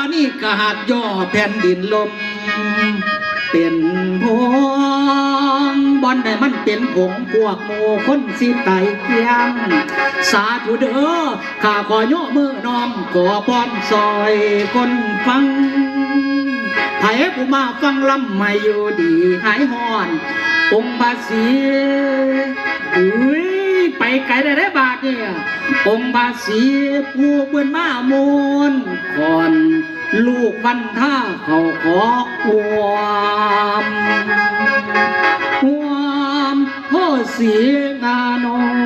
านี่กหากย่อแผ่นดินลมเป็นพงบอนได้มันเป็นผงพวกโมคนสิไตเกียง สาธุเด้อข้าขอย่อมือน้อมขอพรซอยคนฟังไผผู้มาฟังลำไม่อยู่ดีหายหอน องค์บาสีอุ้ย ไกลได้ได้บาทเนี่ยองค์บาสีผู้เปื้อนมามูลก่อนลูกวันท่าเขาขอความความพ่อเสียงานอง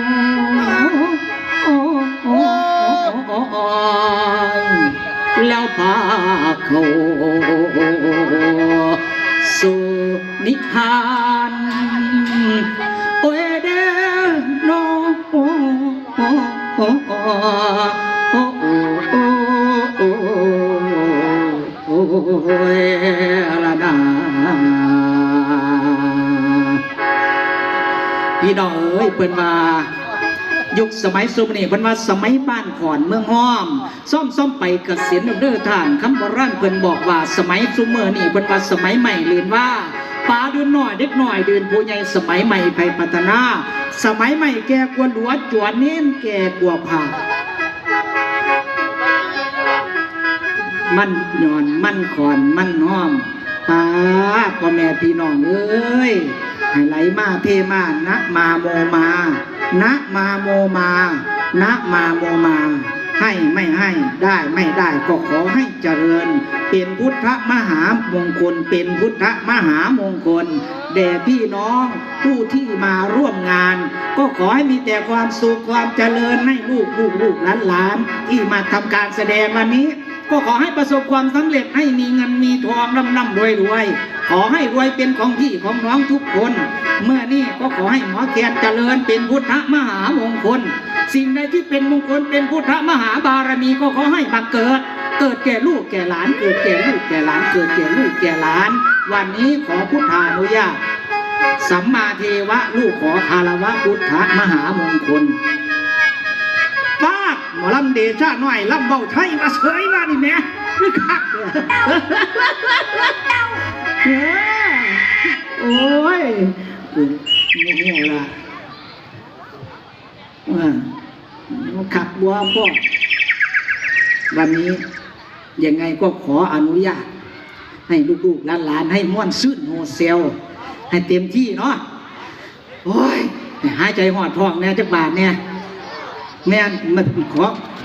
แล้วพาเขาสู่นิทาน พี่น้องเอ้ยเพิ่นว่ายุคสมัยสุมนี่เพิ่นว่าสมัยบ้านขอนเมืองห้อมซ่อมซ่อมไปกเกษียณเด้อท่านคำโบราณเพิ่นบอกว่าสมัยซุมเมอนี่เพิ่นว่าสมัยใหม่เรียนว่าป้าเดือนหน่อยเด็กหน่อยเดือนผู้ใหญ่สมัยใหม่ไปพัฒนา สมัยใหม่แกกวนหลวจวนเน้นแกกวัวผ่ามันหย่อนมันขอนมันห้อมป้าพ่อแม่พี่น้องเอ้ยให้ไหลมาเทมานะมาโมมานะมาโมมานะมาโมมา ให้ไม่ให้ได้ไม่ได้ก็ขอให้เจริญ เป็นพุทธมหามงคล เป็นพุทธมหามงคลแด่พี่น้องผู้ที่มาร่วมงาน ก็ขอให้มีแต่ความสุขความเจริญให้ลูกลูกลูกหลานหลานที่มาทำการแสดงวันนี้ ก็ขอให้ประสบความสำเร็จให้มีเงินมีทองร่ำร่ำรวยรวยขอให้รวยเป็นของพี่ของน้องทุกคน เมื่อนี้ก็ขอให้หมอแคนเจริญเป็นพุทธมหามงคล สิ่งใดที่เป็นมงคลเป็นพุทธมหาบารมีก็ขอให้บังเกิด เกิดแก่ลูกแก่หลานเกิดแก่ลูกแก่หลานเกิดแก่ลูกแก่หลาน วันนี้ขอพุทธานุญาตสัมมาเทวะลูกขอคารวะพุทธมหามงคลฟาหมอลำเดชะหน่อยลำเบาไทยมาเฉยมานี่แม่คือคักเออโอ้ยโมโหละว่า ขับบัวพ่อวันนี้ยังไงก็ขออนุญาต ให้ลูกๆหลานๆให้ม่วนซื่นโฮเซล ให้เต็มที่เนาะโอ้ยหายใจหอดท้องแน่จักบาทเนี่ยแม่นมันขอ